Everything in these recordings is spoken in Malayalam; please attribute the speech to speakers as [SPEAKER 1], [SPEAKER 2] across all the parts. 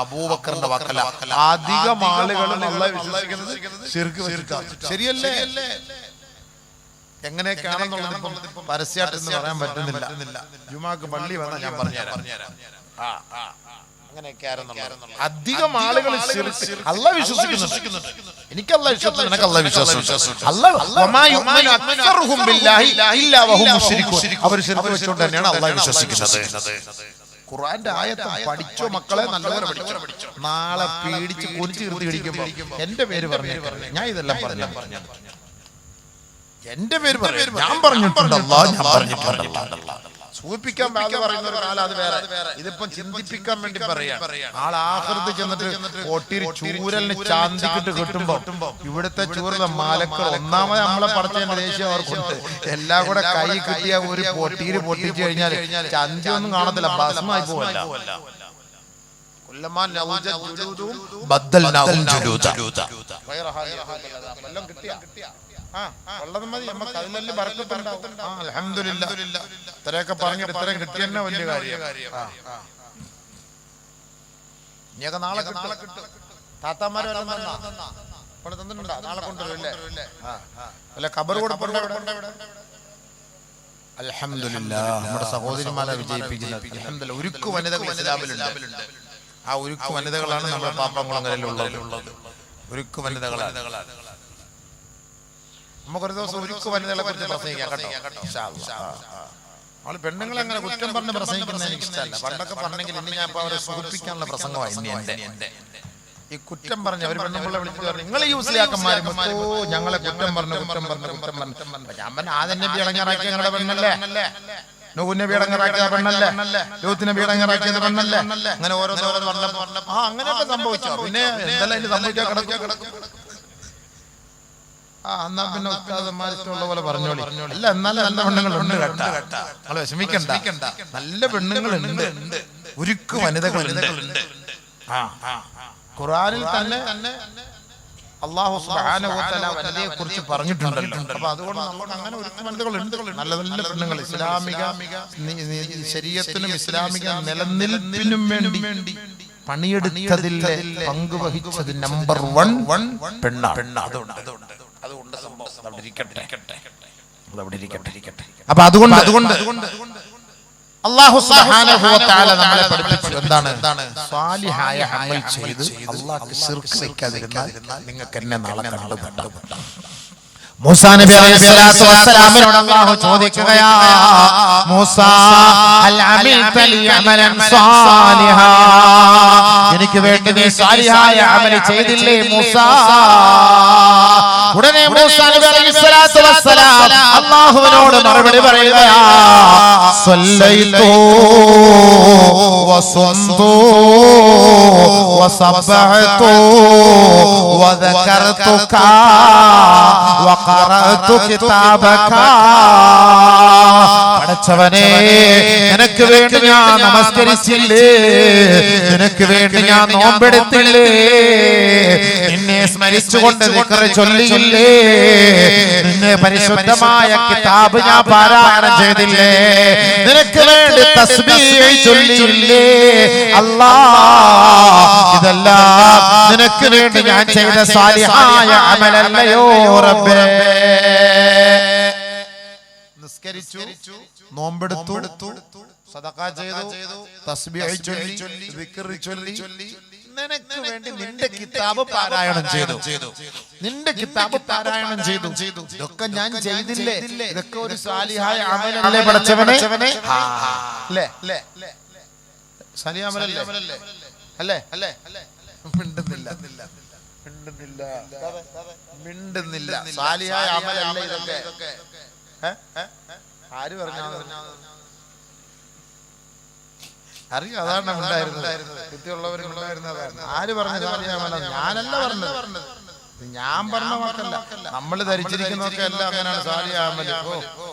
[SPEAKER 1] അബൂബക്കറിന്റെ വാക്കല്ല. അധികം ആളുകൾ വിശ്വസിക്കുന്നത് വെച്ചിട്ടാണ്. ശരിയല്ലേ? എങ്ങനെയൊക്കെയാണെന്നുള്ളത് പരസ്യമായിട്ട് എന്ന് പറയാൻ പറ്റുന്നില്ല. ജുമാക്ക് പള്ളി വന്ന ഞാൻ പറഞ്ഞുതരാം. അധികം ആളുകൾ അല്ല വിശ്വസിക്കുന്നുണ്ട്. എനിക്ക് അല്ല വിശ്വാസം നിനക്ക് അല്ല വിശ്വാസം അവർ ശിർക്ക് വെച്ചുകൊണ്ട് തന്നെയാണ് അല്ല വിശ്വസിക്കുന്നത്. ഖുർആന്റെ ആയത്ത് പഠിച്ചോ മക്കളെ നല്ലവരെ പഠിച്ചോ? നാളെ പേടിച്ച് കുനിച്ച് കീർത്തി കഴിക്കുമ്പോ എന്റെ പേര് പറഞ്ഞു ഞാൻ ഇതെല്ലാം പറഞ്ഞു എന്റെ പേര് പറഞ്ഞു ഞാൻ പറഞ്ഞിട്ടുണ്ടല്ലോ ഞാൻ പറഞ്ഞിട്ടുണ്ടല്ലോ. സൂചിപ്പിക്കാൻ പറയുന്ന ഒരു കാലം അത് വേറെ. ഇതിപ്പം ചിന്തിപ്പിക്കാൻ വേണ്ടി പറയാം ആൾ ആഹൃതി ചെന്നിട്ട് കൊട്ടി ചൂരലിന് ചാന്തിക്കിട്ട് കിട്ടുമ്പോ ഇവിടുത്തെ ചൂരല മാലക്കൾ ഒന്നാമത് നമ്മളെ പടച്ചതിന്റെ ദേഷ്യം അവർക്കുണ്ട്. എല്ലാം കൂടെ കൈ കിട്ടിയ ഒരു പൊട്ടീര് പൊട്ടിച്ചു കഴിഞ്ഞാൽ ചന്തി ഒന്നും കാണത്തില്ല ഭസ്മായി പോവല്ല. കുല്ലമാൻ ബദ്ദൽ. വല്ലതും കിട്ടിയാ? ഉള്ളത് മതി നമുക്ക് അതിലല്ലേ ബർക്കത്തുണ്ടാവും. ആ, അൽഹംദുലില്ലാ. ഇത്രയൊക്കെ പറഞ്ഞിട്ട് ഇത്രയും കിട്ടിയെന്നെ വലിയ കാര്യം. ഇനിയൊക്കെ നാളെ കിട്ടും. താത്താമാര് വല്ലതും തന്നാ? കൊണ്ട് തന്നിട്ടുണ്ടോ? നാളെ കൊണ്ടുവരുമല്ലേ. അല്ല? കബർ നമ്മുടെ സഹോദരിമാരെ വിജയിപ്പിക്കുന്നത് അൽഹംദുലില്ലാ. ഉരുക്കു വനിതകൾ ഇസ്ലാമിലുണ്ട്. ആ ഉരുക്ക് വനിതകളാണ് നമ്മുടെ പാപ്പംകുളങ്ങരയിലുള്ളത് ഉരുക്ക് വനിതകളാണ്. നമുക്കൊരു ദിവസം ഒരുക്കു വനിതകളെ കുറിച്ച് പ്രസംഗിക്കാം കേട്ടോ. ആ, ആ. നമ്മൾ പെണ്ണുങ്ങളെ അങ്ങനെ കുറ്റം പറഞ്ഞ് പ്രസംഗിക്കുന്നത് എനിക്ക് ഇഷ്ടമല്ല പണ്ടൊക്കെ പറഞ്ഞെങ്കിൽ ഇനി ഞാൻ ഇപ്പൊ അവരെ സൂചിപ്പിക്കാനുള്ള പ്രസംഗമായി എന്റെ. ഈ കുറ്റം പറഞ്ഞ ഒരു പെണ്ണുങ്ങളെ വിളിച്ചിട്ട് പറഞ്ഞു നിങ്ങൾ യൂസിലാക്കന്മാര് ഓ ഞങ്ങളെ കുറ്റം പറഞ്ഞു കുറ്റം പറഞ്ഞു കുറ്റം പറഞ്ഞു. ഞാൻ പറഞ്ഞ ആദ്യം നബി ഇളങ്ങറാക്കിയ ഞങ്ങളുടെ പെണ്ണല്ലേ? നൂഹ് നബി ഇളങ്ങറാക്കിയ പെണ്ണല്ലേ? ലൂത്തിനെ നബി ഇളങ്ങറാക്കിയത് പെണ്ണല്ലേ? അങ്ങനെ ഓരോന്നോരോന്ന് പറഞ്ഞപ്പോ ആ അങ്ങനെയൊക്കെ സംഭവിച്ചോ? പിന്നെ എന്തെല്ലാം ഇനി സംഭവിക്കാൻ കിടക്കും? കിടക്കും? ആ എന്നാ പിന്നെ ഉസ്താദന്മാർ ഇഷ്ടമുള്ള പോലെ പറഞ്ഞോളി. അല്ല എന്നാലും നല്ല പെണ്ണുങ്ങളുണ്ട് കേട്ടാ. നിങ്ങൾ വിഷമിക്കണ്ട. നല്ല പെണ്ണുങ്ങളുണ്ട് ഉരുക്ക് വനിതകളുണ്ട്. ഖുറാനിൽ തന്നെ അള്ളാഹു വനിതയെ കുറിച്ച് പറഞ്ഞിട്ടുണ്ടല്ലോ. അപ്പൊ അതുകൊണ്ട് നമ്മൾ അങ്ങനെ ഒരുക്ക് വനിതകളുണ്ട്. നല്ല നല്ല പെണ്ണുങ്ങൾ ഇസ്ലാമിക ശരീരത്തിനും ഇസ്ലാമിക നിലനിൽപ്പിനും വേണ്ടി പണിയെടുത്തതിൽ പങ്കുവഹിച്ചത് നമ്പർ വൺ വൺ പെണ്ണാണ്. അതുകൊണ്ട് അതുകൊണ്ട്. അതുകൊണ്ട് സംഭവം അതവിടെ ഇരിക്കട്ടെ അവിടെ ഇരിക്കട്ടെ ഇരിക്കട്ടെ അപ്പൊ അതുകൊണ്ട് അതുകൊണ്ട് അള്ളാഹു സുബ്ഹാനഹു വ തആല നമ്മളെ പഠിപ്പിച്ചു. എന്താണ്? എന്താണ്? സ്വാലിഹായ അമൽ ചെയ്ത് ശിർക്ക് വെക്കാതിരുന്നാൽ നിങ്ങൾക്ക് എന്നെ നാളെ കണ്ടുമുട്ടാം. മൂസാ നബി അലൈഹി അല്ലാഹു ചോദിക്കുകയാ മൂസ അൽ അമിൽത ലി അമലൻ സാലിഹ. എനിക്ക് വേണ്ടി നീ സാലിഹായ അമൽ ചെയ്തില്ലേ മൂസ? ഉടനെ അള്ളാഹുവിനോട് നബി അലൈഹി വസ്സലാം അല്ലാഹുവിനോട് മറുപടി പറയുകയാ സല്ലൈതു വസന്തു വദകർതുക പടച്ചവനെ നിനക്ക് വേണ്ടി ഞാൻ നമസ്കരിച്ചില്ലേ? നിനക്ക് വേണ്ടി ഞാൻ നോമ്പെടുത്തില്ലേ? നിന്നെ സ്മരിച്ചുകൊണ്ട് ചൊല്ലിയില്ലേ? നിന്നെ പരിശുദ്ധമായ കിതാബ് ഞാൻ പാരായണം ചെയ്തില്ലേ? നിനക്ക് വേണ്ടി തസ്ബീഹ് ചൊല്ലിയില്ലേ? അല്ലാ ഇതെല്ലാം നിനക്ക് വേണ്ടി ഞാൻ ചെയ്ത സാലിഹായ അമലല്ലയോ റബ്ബേ. നിസ്കരിച്ചു നോമ്പെടുത്തു സദഖ ചെയ്തു തസ്ബീഹ് ചൊല്ലി ദിക്ർ ചൊല്ലി. നിനക്ക് വേണ്ടി നിന്റെ കിതാബ് പാരായണം ചെയ്തു. നിന്റെ കിതാബ് പാരായണം ചെയ്തു. ഇതൊക്കെ ഞാൻ ചെയ്തില്ലേ? ഇതൊക്കെ ഒരു സാലിഹായ അമലല്ലേ പഠിച്ചവനെ? ആ, അല്ലേ സാലിഹായ അമലല്ലേ? അല്ലേ അല്ലേ? മിണ്ടുന്നില്ല. മിണ്ടുന്നില്ല. മിണ്ടുന്നില്ല. സാലിഹായ അമലല്ല ഇതൊക്കെ? ആര് പറഞ്ഞു അറിയോ? അതാണ് ഉണ്ടായിരുന്നത്. ബുദ്ധിയുള്ളവർ ഉണ്ടായിരുന്നത് ആര് പറഞ്ഞു സാലിയാമല ഞാനല്ല പറഞ്ഞത്. ഞാൻ പറഞ്ഞ വാക്കല്ല. നമ്മൾ ധരിച്ചിരിക്കുന്നതൊക്കെ എല്ലാം അങ്ങനെയാണ് സാലിയാമല ഓ.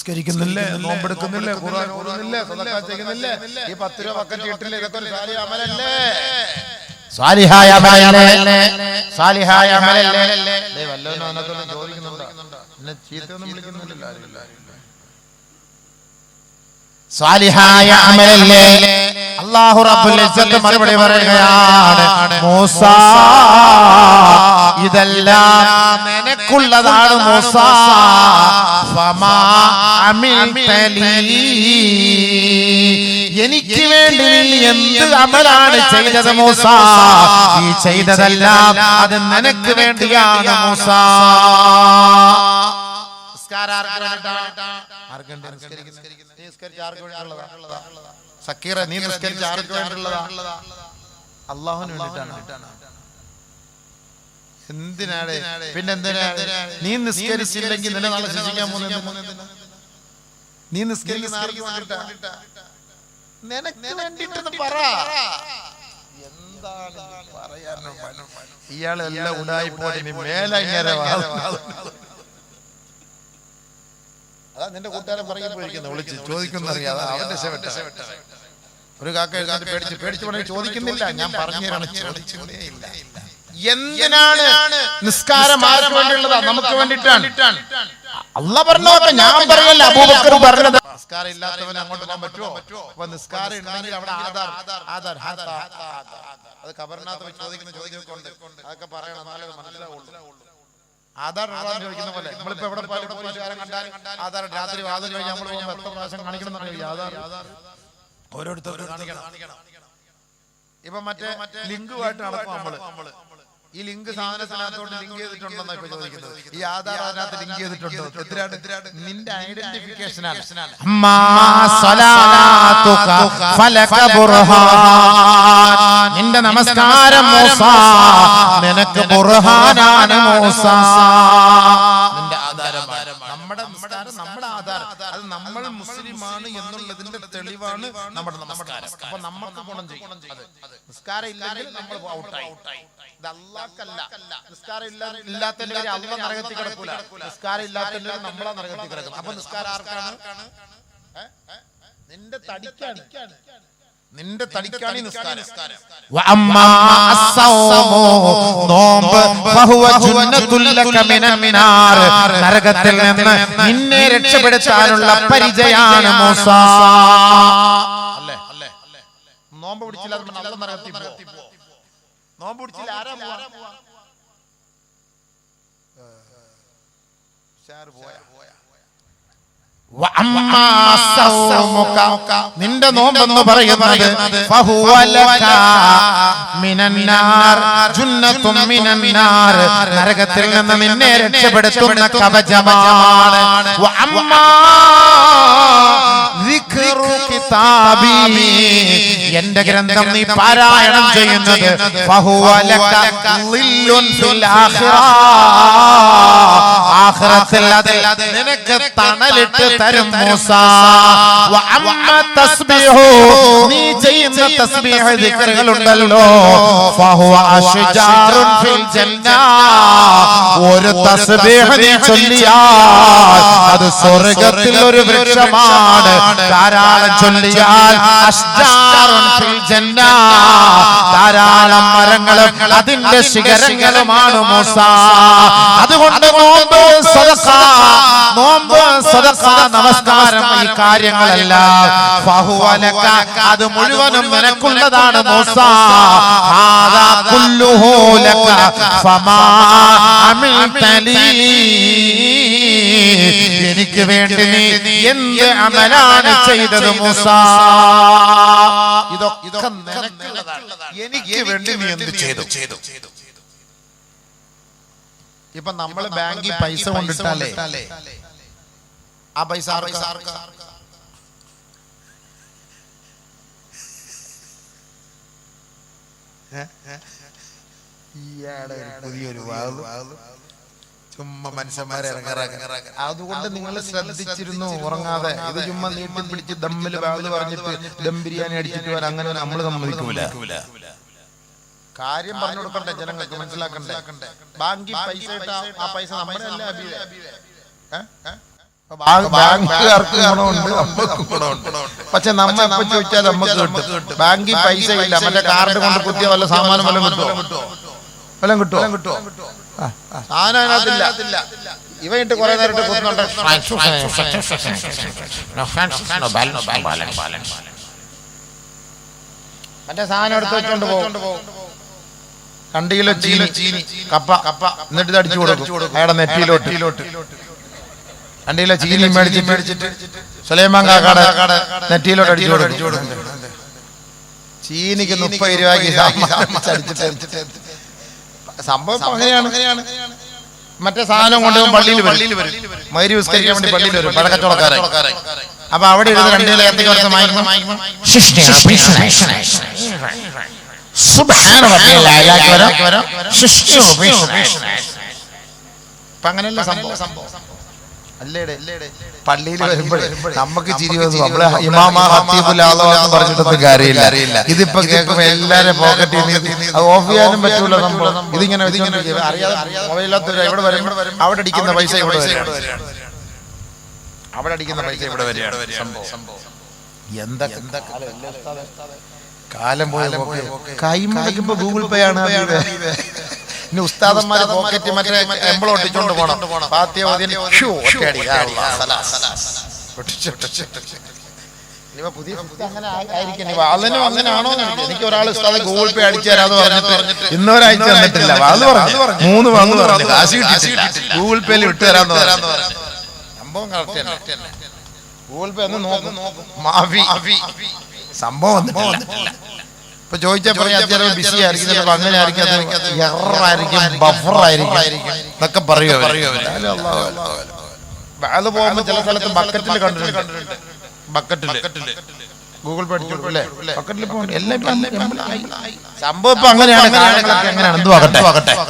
[SPEAKER 1] സ്കരിക്കുന്നില്ലേ നോമ്പെടുക്കുന്നില്ലേ? ഖുർആൻ ഓതുന്നില്ലേ സദഖ ചെയ്യുന്നില്ലേ ഈ പത്ത് രൂപ ബക്കറ്റ് കിട്ടില്ല ഇതൊക്കെ ഒരു സാലിയാമലല്ലേ സാലിഹായ അമലല്ലേ? സാലിഹായ അമലല്ലേ? വല്ലവനും അതിനകത്തോട് ചോദിക്കുന്നുണ്ടോ? എന്നെ ചീത്തയൊന്നും വിളിക്കുന്നില്ലല്ലോ ആരും. സ്വാലിഹായ അമലല്ലേ? അള്ളാഹു റബ്ബുൽ ഇസ്സത്ത് മറുപടി പറയുകയാണ് മൂസ ഇതെല്ലാം നിനക്കുള്ളതാണ് മൂസ ഫമാ അമിൽതലി. എനിക്ക് വേണ്ടി എന്ത് അമലാണ് ചെയ്തത് മൂസ? ഈ ചെയ്തതെല്ലാം അത് നിനക്ക് വേണ്ടിയാണ് മൂസ. നിസ്കാരം ആർക്ക് നിസ്കരിച്ച ആർക്ക് വേണ്ടിയുള്ളതാ? സക്കീറ നീ നിസ്കരിച്ച ആർക്ക് വേണ്ടിയുള്ളതാ അള്ളാഹുവിന് വേണ്ടിയിട്ടാണ്. എന്തിനാണ് പിന്നെ എന്തിനാണ് നീ നിസ്കരിച്ചില്ലെങ്കിൽ നിന്നെ നാളെ ശിക്ഷിക്കാൻ പോകുന്നത് നീ നിസ്കരിക്കുന്ന ആർക്ക് വേണ്ടിയിട്ടാ. നിനക്ക് വേണ്ടിയിട്ടെന്ന് പറ. എന്താണ് ഇയാളെല്ലാം ഉണ്ടായി പോയി മേലങ്ങനെ അതാ നിന്റെ കൂട്ടുകാരൻ പറയുമ്പോഴിരിക്കുന്നു വിളിച്ച് ചോദിക്കുന്നറിയാതെ അവന്റെ ശവട്ട ഒരു കാക്ക എഴുതാണ്ട് പേടിച്ച് പേടിച്ച് പറഞ്ഞ് ചോദിക്കുന്നില്ല. ഞാൻ പറഞ്ഞു തരാണ് ഇല്ല. എന്തിനാണ് നിസ്കാരം ആരും വേണ്ടിയുള്ളതാ? നമുക്ക് വേണ്ടിയിട്ടാണ്. അല്ല പറഞ്ഞോട്ടെ. ഞാൻ പറയല്ല അബൂബക്കർ പറഞ്ഞത്? നിസ്കാരം ഇല്ലാത്തവൻ അങ്ങോട്ട് പോകാൻ പറ്റുമോ? അപ്പൊ നിസ്കാരം ഉണ്ടെങ്കിൽ അവിടെ ആധാർ. ആധാർ. അത് കബറിനകത്ത് ചോദിക്കുന്ന ചോദ്യമൊക്കെ ഉണ്ട്. അതൊക്കെ പറയണം. എന്നാലേ മനസ്സിലാവുള്ളൂ. ആധാർ ചോദിക്കുന്ന പോലെ നമ്മളിപ്പോ എവിടെ കണ്ടാൽ ആധാർ രാത്രി നമ്മൾ പോകുമ്പോൾ എത്ര പ്രാവശ്യം കാണിക്കണം എന്നറിയില്ല ആധാർ. ഓരോരുത്തരും കാണിക്കണം. ഇപ്പൊ മറ്റേ ലിങ്കുമായിട്ട് നടക്കും നമ്മൾ. ഈ ലിങ്ക് സാധനത്തിനകത്തോട്ട് ലിങ്ക് ചെയ്തിട്ടുണ്ടെന്നാ ഇപ്പൊ ചോദിക്കുന്നത്. ഈ ആധാർ അതിനകത്ത് ലിങ്ക് ചെയ്തിട്ടുണ്ടോ? എത്രയാണ് നിന്റെ ഐഡന്റിഫിക്കേഷൻ നിന്റെ നമസ്കാരം മൂസ. നിനക്ക് ബുർഹാനാണ് മൂസ. നിന്റെ ആധാരമാണ്. നമ്മുടെ നമസ്കാരം നമ്മുടെ ആധാരം അത് നമ്മൾ മുസ്ലിമാണ് എന്നുള്ളതിന്റെ തെളിവാണ് നമ്മുടെ നമസ്കാരം. അപ്പൊ നമുക്ക് ഗുണം ചെയ്യും. നിസ്കാരം ഇല്ലെങ്കിൽ നമ്മൾ ഔട്ടായി. ഇത് അല്ലാക്കല്ല നിസ്കാരം ഇല്ലാ- ഇല്ലാത്തതിന്റെ പേര് അള്ള നരകത്തിൽ കിടക്കൂല. നിസ്കാരം ഇല്ലാത്തതിന്റെ നമ്മളാ നരകത്തിൽ കിടക്കുന്നത് അപ്പൊ നിസ്കാരം ആർക്കാണ്? നിന്റെ തടിക്കാണ്. നിന്റെ തടിക്കാണി നിസ്കാരം.
[SPEAKER 2] നരകത്തിൽ നിന്ന് നിന്നെ രക്ഷപ്പെടുത്താനുള്ള പരിചയാണ് മൂസ.
[SPEAKER 1] അല്ലേ? നോമ്പ് പിടിച്ചില്ല നല്ല നരകത്തിൽ നോമ്പ് പിടിച്ചില്ല ആരാ പോവാ? പോയാ.
[SPEAKER 2] നിന്റെ നോമ്പെന്ന് പറയുന്നത് നരകത്തിൽ നിന്ന് നിന്നെ രക്ഷപ്പെടുത്തുന്ന കവചമാണ്. എന്റെ ഗ്രന്ഥം നീ പാരായണം ചെയ്യുന്നത് നിനക്ക് തണലിട്ട് തരും മൂസ. നീ ചെയ്യുന്ന തസ്ബീഹ് ദിക്റുകൾ ഉണ്ടല്ലോ ഫഹുവ അഷ്ജാറുൻ ഫിൽ ജന്ന. ഒരു തസ്ബീഹ് നീ ചൊല്ലിയാൽ അത് സ്വർഗത്തിൽ ഒരു വൃക്ഷമാണ്. ധാരാളം ചൊല്ലിയാൽ അഷ്ജാറുൻ ഫിൽ ജന്ന. ധാരാളം മരങ്ങളും അതിന്റെ ശിഖരങ്ങളുമാണ് മൂസ. അതുകൊണ്ട് നോമ്പ് സദഖ. നോമ്പ് സദഖ. നമസ്കാരം ഈ കാര്യങ്ങളെല്ലാം അത് മുഴുവനും നിനക്കുള്ളതാണ് എനിക്ക് വേണ്ടി നീ എന്ത് അമലാണ് ചെയ്തത് മൂസ?
[SPEAKER 1] ഇതൊക്കെ എനിക്ക് വേണ്ടി നീ എന്ത് ചെയ്തു? ചെയ്തു? ഇപ്പൊ നമ്മൾ ബാങ്കിൽ പൈസ കൊണ്ടിട്ടാലേ ആ പൈസ പുതിയൊരു ചുമ്മാ മനുഷ്യന്മാരെ അതുകൊണ്ട് നിങ്ങൾ ശ്രദ്ധിച്ചിരുന്നു ഉറങ്ങാതെ. ഇത് ചുമ്മാ നീട്ടി പിടിച്ച് ദമ്മിൽ വാവ് പറഞ്ഞിട്ട് ദം ബിരിയാണി അടിച്ചിട്ട് വരാൻ അങ്ങനെ നമ്മൾ സമ്മതിക്കൂല. കാര്യം പറഞ്ഞു കൊടുക്കണ്ടേ ജനങ്ങൾക്ക്? മനസ്സിലാക്കണ്ടേ? ബാങ്കിൽ പൈസ ആ പൈസ നമ്മുടെ ബാങ്കുകാർക്ക് ഗുണമുണ്ട് നമുക്ക് ഗുണമുണ്ട്. പക്ഷെ നമ്മ എപ്പ ചോദിച്ചാൽ നമുക്ക് കിട്ടും. ബാങ്കിൽ പൈസ ഇല്ല. മറ്റേ കാർഡ് കൊണ്ട് കുത്തിയ വല്ല സാമാനം വല്ലതും കിട്ടുമോ വല്ലതും കിട്ടുമോ കിട്ടുമോ സാധനം അതിനകത്തില്ല. ഇവയിട്ട് കുറെ നേരം കുത്തുന്നുണ്ട്? മറ്റേ സാധനം എടുത്ത് വെച്ചോണ്ട് പോകും. കണ്ടിയിലോ ചീനി ചീനി കപ്പ. കപ്പ. എന്നിട്ട് ഇത് അടിച്ചു കൊടുക്കും. അയാളുടെ നെറ്റിയിലോട്ട്. കണ്ടിയിലോ ചീനി മേടിച്ച് മേടിച്ചിട്ട് സുലൈമാൻ കാക്കാടെ നെറ്റിയിലോട്ട് അടിച്ചോട് അടിച്ചോട് ചീനിക്ക് മുപ്പത് രൂപയ്ക്ക് അടിച്ചിട്ട് സംഭവം അങ്ങനെയാണ് മറ്റേ സാധനം കൊണ്ട് ഇവൻ പള്ളിയിൽ വരും മൈരി വിസ്കരിക്കാൻ വേണ്ടി പള്ളിയിൽ വരും പഴക്കച്ചവടക്കാരെ അപ്പൊ അവിടെ ഇരുന്ന് രണ്ടു എന്തൊക്കെ വർഷം വാങ്ങിക്കണം അപ്പൊ അങ്ങനെയല്ല സംഭവം പള്ളിയിൽ വരുമ്പോൾ നമുക്ക് ചിരി വന്നു. നമ്മൾ പറഞ്ഞിട്ടൊന്നും കാര്യമില്ല. ഇതിപ്പോ കേൾക്കുമ്പോ എല്ലാരും പോക്കറ്റിൽ നിന്ന് അത് ഓഫ് ചെയ്യാനും പറ്റൂല നമ്മൾ ഇതിങ്ങനെ. അറിയാതെ അവിടെ അടിക്കുന്ന പൈസ ഇവിടെ അവിടെ അടിക്കുന്ന പൈസ ഇവിടെ വരികയാണ്. സംഭവം. എന്തൊക്കെ കാലം പോയ കൈമടക്കുമ്പോ ഗൂഗിൾ പേ ആണ് ഇനി ഉസ്താദന്മാരെ പോക്കറ്റ് മറ്റേ എംബിൾ ഒട്ടിച്ചോണ്ട് പോണം. ഫാത്തിയ ഓതിന് ഒറ്റയടി. ഇനിയിപ്പോ പുതിയ അങ്ങനെ ആയിരിക്കും. അങ്ങനെയാണോ എനിക്ക് ഒരാൾ ഉസ്താദ് ഗൂഗിൾ പേ അടിച്ചു തരാന്ന് പറഞ്ഞിട്ട് ഇന്നൊരാഴ്ച തന്നിട്ടില്ല. പറഞ്ഞു മൂന്ന് വന്നു പറഞ്ഞു കാശ് ഗൂഗിൾ പേയിൽ വിട്ടു തരാന്ന് പറഞ്ഞു സംഭവം കറക്റ്റ് തന്നെ. ഗൂഗിൾ പേ ഒന്ന് നോക്കും. മാഫി സംഭവം ഇപ്പൊ പറയാം അത്യാവശ്യം ബിസി ആയിരിക്കും. ചിലപ്പോ അങ്ങനെ ആയിരിക്കും. അത് എററായിരിക്കും ബഫറായിരിക്കും എന്നൊക്കെ പറയുക അത് പോകുമ്പോ ചില സ്ഥലത്ത് ബക്കറ്റിൽ കണ്ടിട്ടുണ്ട്. ബക്കറ്റിൽ. ഗൂഗിൾ പേ അടിച്ചു ബക്കറ്റിൽ. സംഭവം ഇപ്പൊ അങ്ങനെയാണ് അങ്ങനെയാണ് എന്തും ആകട്ടെ.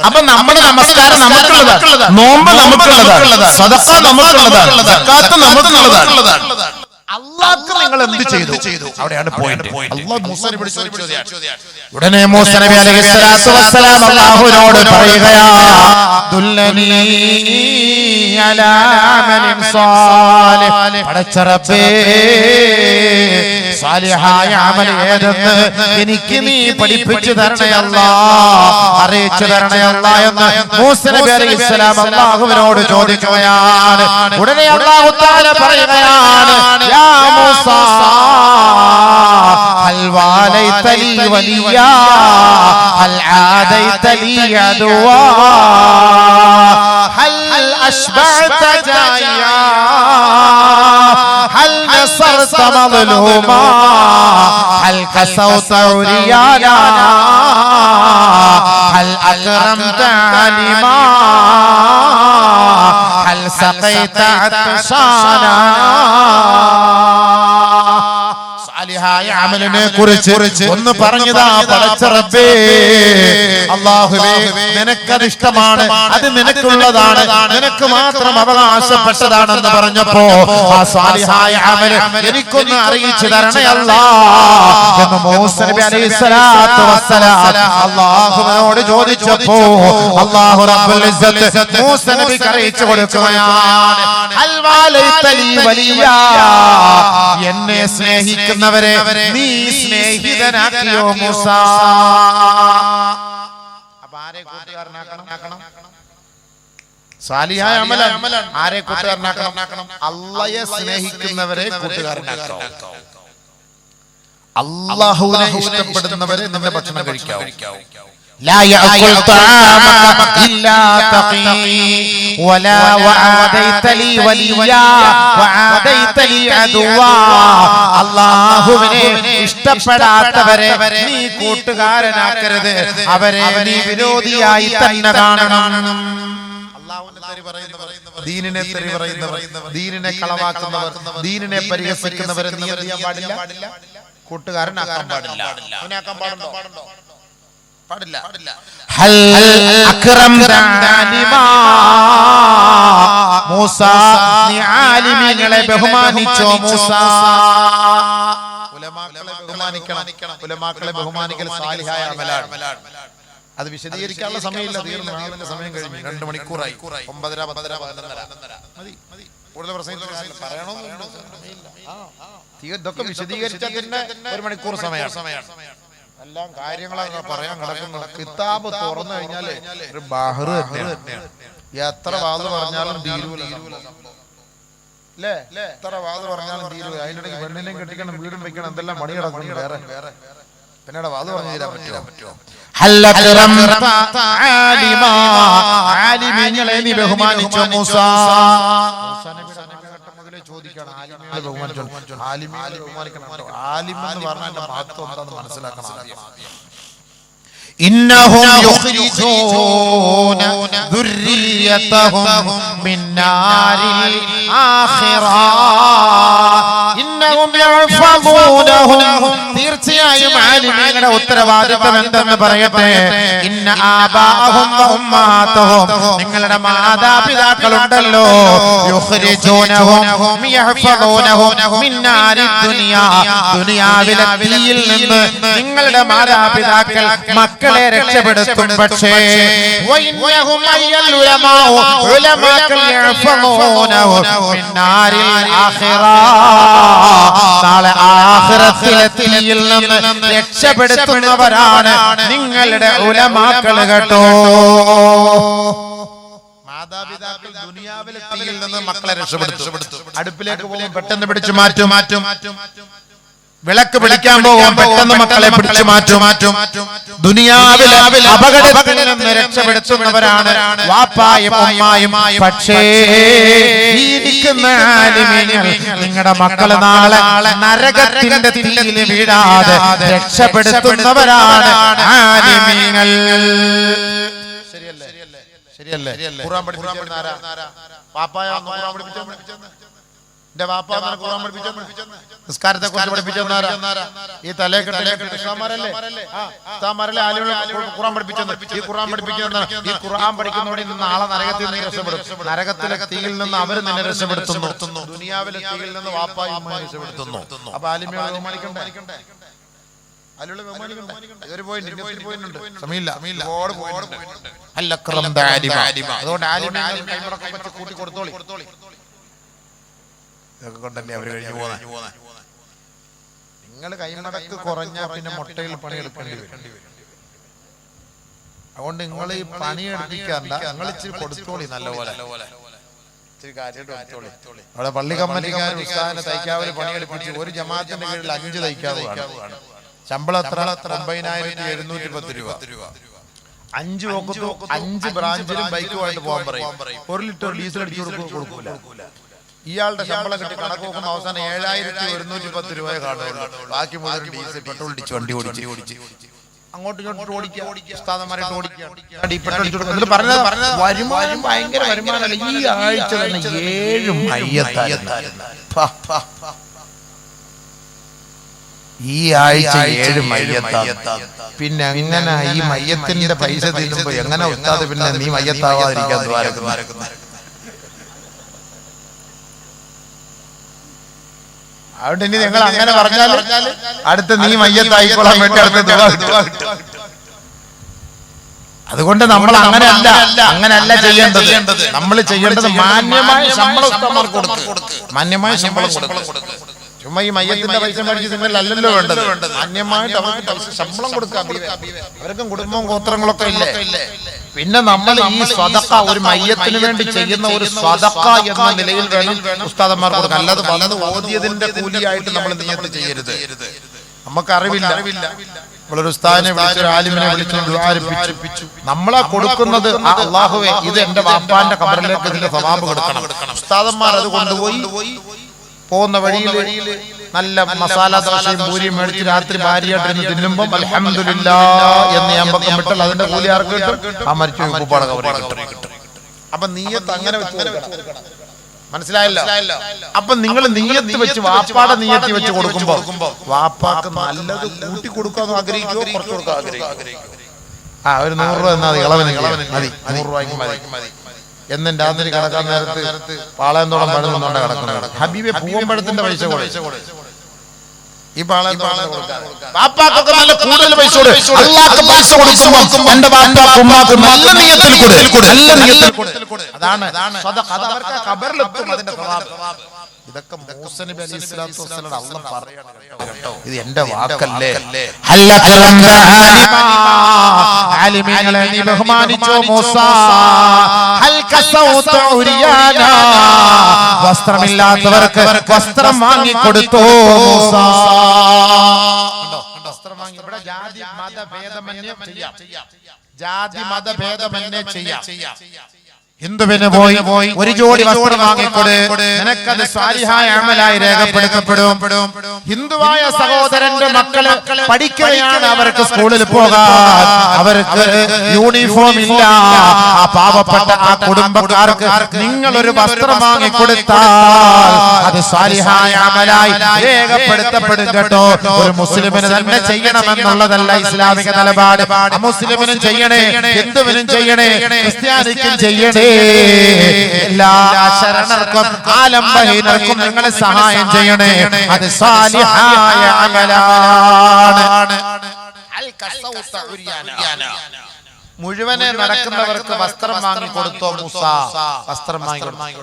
[SPEAKER 2] അപ്പൊ നമ്മുടെ നമസ്കാരം നമുക്കുള്ളതാണ്. നോമ്പ് നമുക്കുള്ളതാണ്. നമുക്കുള്ളതാണ്. സക്കാത്ത് നമുക്കുള്ളതാണ്. അള്ളാഹ്ക്ക് നിങ്ങൾ എന്ത് ചെയ്തു? അവിടെയാണ് പോയിന്റ് അള്ളാഹ് മൂസനെ പിടിച്ച് ഉടനെ മൂസ നബി അലൈഹി സ്വലാത്തു വസ്സലാം അല്ലാഹുവിനോട് പറയുകയാ ദുല്ലനി അലാ അമലിൻ സാലിഹ്. പടച്ച റബ്ബേ സാലിഹായ അമൽ ഏതെന്ന് എനിക്ക് നീ പഠിപ്പിച്ചു തരണേ അല്ലാ അറിയിച്ചു തരണേ അല്ലാ എന്ന് അലൈഹി അല്ലാഹുവിനോട് ചോദിക്കുകയാണ്. ഉടനെ തആല പറയുകയാണ് യാ മൂസ أشبعت داعيا هل نصرت مظلوما هل كسوت عريانا هل أكرمت علما هل سقيت عطشانا സാലിഹായ അമലിനെ കുറിച്ച് ഒന്ന് പറഞ്ഞതാ പടച്ച റബ്ബേ. അള്ളാഹുവേ നിനക്കത് ഇഷ്ടമാണ് അത് നിനക്കുള്ളതാണ്. നിനക്ക് മാത്രം അവകാശപ്പെട്ടതാണെന്ന് പറഞ്ഞപ്പോ ആ സാലിഹായ അമൽ എനിക്കൊന്ന് അറിയിച്ചു തരണേ അല്ലാ എന്ന് മൂസ നബി അലൈഹി സ്വലാത്തു വസ്സലാം അള്ളാഹുവിനോട് ചോദിച്ചപ്പോ അള്ളാഹു റബ്ബുൽ ഇസ്സത്ത് മൂസ നബിക്ക് അറിയിച്ചു കൊടുക്കുകയാണ്. ഹൽ വാലൈത ലീ വലിയാ. എന്നെ സ്നേഹിക്കുന്നവരെ നീ സ്നേഹിതനാക്കിയോ മൂസ? അപ്പൊ ആരെ കൂട്ടുകാരനാക്കണം? സാലിഹായ അമലാണ് ആരെ കൂട്ടുകാരനാക്കണം? അള്ളയെ സ്നേഹിക്കുന്നവരെ കൂട്ടുകാരനാക്കണം അള്ളാഹുവിനെ ഇഷ്ടപ്പെടുന്നവരെ നിന്റെ ഭക്ഷണം കഴിക്കാവൂ لا يأكل طعامك إلا تقي ولا وعاديت لي وليا وعاديت لي عدوا അള്ളാഹുവിനെ ഇഷ്ടപ്പെടാത്തവരെ നീ കൂട്ടുകാരനാക്കരുത് അവരെ നീ വിരോധിയായി തന്നെ കാണണം ദീനിനെ തെറി പറയുന്നവർ ദീനിനെ കളവാക്കുന്നവർ ദീനിനെ പരിഹസിക്കുന്നവർ നീ എന്ത് ചെയ്യാൻ പാടില്ല കൂട്ടുകാരനാക്കാൻ പാടില്ല അവനാക്കാൻ പാടുണ്ടോ പാടില്ല. ഹൽ അക്രം മൂസ നീ ആലിമീങ്ങളെ ബഹുമാനിച്ചോ മൂസ? ഉലമാക്കളെ ബഹുമാനിക്കണം. ഉലമാക്കളെ ബഹുമാനിക്കൽ സാലിഹായ അമലാണ് അത് വിശദീകരിക്കാനുള്ള സമയമില്ല. തീർന്നു. സമയം കഴിഞ്ഞു. രണ്ട് മണിക്കൂറായി. ഒമ്പതര പത്തര പതിനൊന്നര. മതി. മതി കൂടുതൽ പ്രസംഗിച്ചു ഇതൊക്കെ വിശദീകരിച്ചാൽ തന്നെ ഒരു മണിക്കൂർ സമയമാണ്. എല്ലാം കാര്യങ്ങളൊക്കെ പറയാൻ കിടക്കുന്നു കിതാബ് തുറന്നു കഴിഞ്ഞാൽ ഒരു ബാഹറ് തന്നെയാണ്.
[SPEAKER 1] എത്ര വാത് പറഞ്ഞാലും തീരൂല അല്ലേ എത്ര വാത് പറഞ്ഞാലും തീരുവില്ല അതിനിടയ്ക്ക് പെണ്ണിനെയും കെട്ടിക്കണം വീടും വെക്കണം എന്തെല്ലാം പണി കിടക്കണം വേറെ? പിന്നെ വാത് പറഞ്ഞു തരാൻ പറ്റുമോ ആലിമീങ്ങളെ നീ ബഹുമാനിച്ചോ മൂസ ആലിം എന്ന് പറഞ്ഞാൽ എന്റെ മഹത്വം എന്താണെന്ന് മനസ്സിലാക്കണം ആദ്യം.
[SPEAKER 2] إنهم يخرجون ذريتهم من نار الآخرة إنهم يحفظونهم തീർച്ചയായും ആലിമീങ്ങളുടെ ഉത്തരവാദിത്വം എന്തെന്ന് പറയട്ടെ ഇന്ന ആബാഹും ഉമ്മാത്തഹും നിങ്ങളുടെ മാതാപിതാക്കളുണ്ടല്ലോ യുഖ്രിജൂനഹും യഹ്ഫദൂനഹും മിൻ നാരി ദുനിയ ദുനിയാവിലെ തീയിൽ നിന്ന് നിങ്ങളുടെ മാതാപിതാക്കൾ മക്കളെ രക്ഷപ്പെടുത്തും പക്ഷേ നാളെ ആഖിറത്തിലെ തീയിൽ നിന്ന് രക്ഷപ്പെടുത്തുന്നവരാണ് നിങ്ങളുടെ ഉലമാക്കൾ കേട്ടോ.
[SPEAKER 1] മാതാപിതാക്കൾ ദുനിയാവിലെ തീയിൽ നിന്ന് മക്കളെ രക്ഷപ്പെടുത്തും. അടുപ്പിലേക്ക് പോകും പെട്ടെന്ന് പിടിച്ചു മാറ്റും മാറ്റും. മാറ്റും.
[SPEAKER 2] വിളക്ക് വിളിക്കാൻ പോകും പെട്ടെന്ന് മക്കളെ പിടിച്ചു മാറ്റും. മാറ്റും. ദുനിയാവിലെ അപകടത്തിൽ നിന്ന് രക്ഷപ്പെടുത്തുന്നവരാണ് വാപ്പായും ഉമ്മായും. പക്ഷേ നിങ്ങളുടെ മക്കൾ നാളെ നരകത്തിന്റെ തീയിൽ വീഴാതെ രക്ഷപ്പെടുത്തുന്നവരാണ് ആലിമീങ്ങൾ.
[SPEAKER 1] ശരിയല്ലേ? ശരിയല്ലേ? ഖുർആൻ പഠിപ്പിച്ചത് ആരാ? പാപ്പായ ഖുർആൻ പഠിപ്പിച്ചത് എന്റെ വാപ്പ ഖുർആൻ പഠിപ്പിച്ചത് നിസ്കാരത്തെ കുറിച്ച് പഠിപ്പിച്ചെന്നാരാ? ഈ തലേ കെട്ടലേ കൃഷ്ണമാരല്ലേ ഉസ്താമാരല്ലേ ആലുകൾ ഖുർആൻ പഠിപ്പിച്ചത് ഈ ഖുർആൻ പഠിപ്പിക്കുന്ന ഈ ഖുർആൻ പഠിക്കുന്നതോടെ നിന്ന് നാളെ നരകത്തിൽ നിന്ന് രക്ഷപ്പെടും നരകത്തിലെ തീയിൽ നിന്ന് അവർ നിന്നെ രക്ഷപ്പെടുത്തുന്നു. ദുനിയാവിലെ തീയിൽ നിന്ന് ഉമ്മ രക്ഷപ്പെടുത്തുന്നു. അപ്പൊ ആലിമികളെ ബഹുമാനിക്കണ്ടേ? ആലുകളെ ഉണ്ട്.
[SPEAKER 2] അല്ലക്രം
[SPEAKER 1] അതുകൊണ്ട് ആലിമികൾ കൈമുടക്കം വെച്ച് കൂട്ടി കൊടുത്തോളി ഇതൊക്കെ കൊണ്ടല്ലേ അവർ കഴിഞ്ഞു പോകുന്നത് നിങ്ങൾ കൈമടക്ക് കുറഞ്ഞ പിന്നെ മുട്ടയിൽ പണിയെടുക്കേണ്ടി വരും. അതുകൊണ്ട് നിങ്ങൾ ഈ പണി എടുപ്പിക്കാറില്ല. നിങ്ങൾ ഇച്ചിരി കൊടുത്തോളി നല്ലപോലെ. അവിടെ പള്ളി കമ്പനിക്കാർ ഉസ്താദിനെ പണി പണിയെടുപ്പിച്ച് ഒരു ജമാഅത്തിന്റെ കീഴിൽ അഞ്ച് തയ്ക്കാതെ ശമ്പളം എത്ര? ഒമ്പതിനായിരത്തി എഴുന്നൂറ്റി പത്ത് രൂപ. അഞ്ച് അഞ്ച് ബ്രാഞ്ചിലും ബൈക്കുമായിട്ട് പോകാൻ പറയും. ഒരു ലിറ്റർ ഡീസൽ അടിച്ചു കൊടുക്കും കൊടുക്കൂല. ഇയാളുടെ ശമ്പളം കിട്ടി കണക്ക് നോക്കുമ്പോൾ അവസാനം ഏഴായിരത്തി ഒരുന്നൂറ്റി പത്ത് രൂപയെ കാണുള്ളൂ ബാക്കി മുഴുവൻ ഡീസൽ പെട്രോൾ അടിച്ച് വണ്ടി ഓടിച്ച് ഓടിച്ച്. അങ്ങോട്ടും ഇങ്ങോട്ടും ഓടിക്കുക. വരുമാനം ഭയങ്കര വരുമാനമല്ല ഈ ആഴ്ച തന്നെ ഏഴ്. ഈ ആഴ്ച മയ്യത്താ. പിന്നെ എങ്ങനെ ഈ മയ്യത്തിന്റെ പൈസ തീരുമ്പോ എങ്ങനെ ഉസ്താദ് പിന്നെ നീ മയ്യത്താവാതിരിക്കാൻ ദ്വാരക്കുന്നു? അതുകൊണ്ട് ഇനി നിങ്ങൾ അങ്ങനെ പറഞ്ഞാൽ അടുത്ത നീ മയ്യത്തായിക്കോളാൻ വേണ്ടി അടുത്ത കിട്ടും. അതുകൊണ്ട് നമ്മൾ അങ്ങനെയല്ല അങ്ങനെയല്ല ചെയ്യേണ്ടത്. നമ്മൾ ചെയ്യേണ്ടത് മാന്യമായ ശമ്പളം കൊടുക്കുക മാന്യമായ ശമ്പളം കൊടുക്കുക ചുമ്മാ ഈ മയ്യത്തിന്റെ പൈസ മേടിച്ച് നിങ്ങളല്ലല്ലോ വേണ്ടത്? മാന്യമായിട്ട് അവർക്ക് പൈസ ശമ്പളം കൊടുക്കുക അവർക്കും കുടുംബവും ഗോത്രങ്ങളൊക്കെ ഇല്ലേ? പിന്നെ നമ്മൾ ഈ സ്വതക്ക ഒരു മയ്യത്തിന് വേണ്ടി ചെയ്യുന്ന ഒരു സ്വതക്ക എന്ന നിലയിൽ വേണം ഉസ്താദന്മാർ കൊടുക്കാൻ. അല്ലാതെ വന്നത് ഓതിയതിന്റെ കൂലിയായിട്ട് നമ്മൾ നിയമം ചെയ്യരുത്? നമുക്ക് അറിവില്ല നമ്മളൊരു ഉസ്താദിനെ വിളിച്ചു ഒരു ആലിമിനെ വിളിച്ചു നമ്മളാ കൊടുക്കുന്നത് ആ അള്ളാഹുവെ ഇത് എന്റെ വാപ്പാന്റെ കബറിലേക്ക് ഇതിന്റെ സ്വഭാവം കൊടുക്കണം. ഉസ്താദന്മാർ അത് കൊണ്ടുപോയി. പോകുന്ന വഴിയിൽ നല്ല മസാല ദോശയും പൂരിയും മേടിച്ച് രാത്രി ഭാര്യയായിട്ടിരുന്ന് തിന്നുമ്പോൾ അലഹമില്ല എന്ന് ഞാൻ പക്കം വിട്ടാൽ അതിന്റെ കൂലി ആർക്ക് കിട്ടും. ആ മരിച്ചു കിട്ടും. അപ്പൊ നീയത്ത് അങ്ങനെ മനസ്സിലായല്ലോ? അപ്പൊ നിങ്ങൾ നീയത്ത് വെച്ച് വാപ്പാടെ നീയത്തി വെച്ച് കൊടുക്കുമ്പോ വാപ്പാക്ക് നല്ലത് കൂട്ടി കൊടുക്കാൻ ആഗ്രഹിക്കുമോ കുറച്ച് കൊടുക്കാൻ ആ ഒരു നൂറ് രൂപ എന്നാ മതി ഇളവന് ഇളവന് മതി നൂറ് രൂപ മതി. എന്നും രാത്രി കിടക്കാൻ നേരത്ത് പാളയന്തോളം പഴം നിന്നോണ്ട് കിടക്കുന്നത് ഹബീബെ പൂവമ്പഴത്തിന്റെ പൈസ കൊടു. ഈ അതാണ് സ്വതക്ക. അത് അവർക്ക് ഖബറിലെത്തും അതിന്റെ. ഇതൊക്കെ മൂസ നബി അലൈഹി സ്വലാത്തു വസ്സലാം അള്ള പറയാണ് കേട്ടോ. ഇത് എന്റെ വാക്കല്ലേ? ആലിമീങ്ങളെ നീ ബഹുമാനിച്ചോ മൂസ? വസ്ത്രമില്ലാത്തവർക്ക് വസ്ത്രം വാങ്ങിക്കൊടുത്തോ മൂസ? വസ്ത്രം വാങ്ങി ഇവിടെ ജാതി മതഭേദമന്യേ ചെയ്യാം. ജാതി മതഭേദമന്യേ ചെയ്യാം. ഹിന്ദുവിന് പോയി? പോയി? ഒരു ജോഡി വസ്ത്രം വാങ്ങിക്കൊട് നിനക്കത് സ്വാരിഹായ അമലായി രേഖപ്പെടുത്തപ്പെടും. ഹിന്ദുവായ സഹോദരന്റെ മക്കൾ പഠിക്കുകയാണ് അവർക്ക് സ്കൂളിൽ പോകാൻ. അവർക്ക് യൂണിഫോം ഇല്ല. ആ പാവപ്പെട്ട ആ കുടുംബക്കാർക്ക് നിങ്ങൾ ഒരു വസ്ത്രം വാങ്ങിക്കൊടുത്താൽ അത് സ്വാരിഹായ അമലായി രേഖപ്പെടുത്തപ്പെടും കേട്ടോ. ഒരു മുസ്ലിമിന് തന്നെ ചെയ്യണമെന്നുള്ളതല്ല ഇസ്ലാമിക നിലപാട്. അമുസ്ലിമിനും ചെയ്യണേ. ഹിന്ദുവിനും ചെയ്യണേ. ക്രിസ്ത്യാനിക്കും ചെയ്യണേ. എല്ലാ ശരണർക്കും ആലംബഹീനർക്കും സഹായം ചെയ്യണേ. അത് സാലിഹായ അമലാണ്. മുഴുവനെ നടക്കുന്നവർക്ക് വസ്ത്രം വാങ്ങി കൊടുത്തോ മൂസ? വസ്ത്രം വാങ്ങി.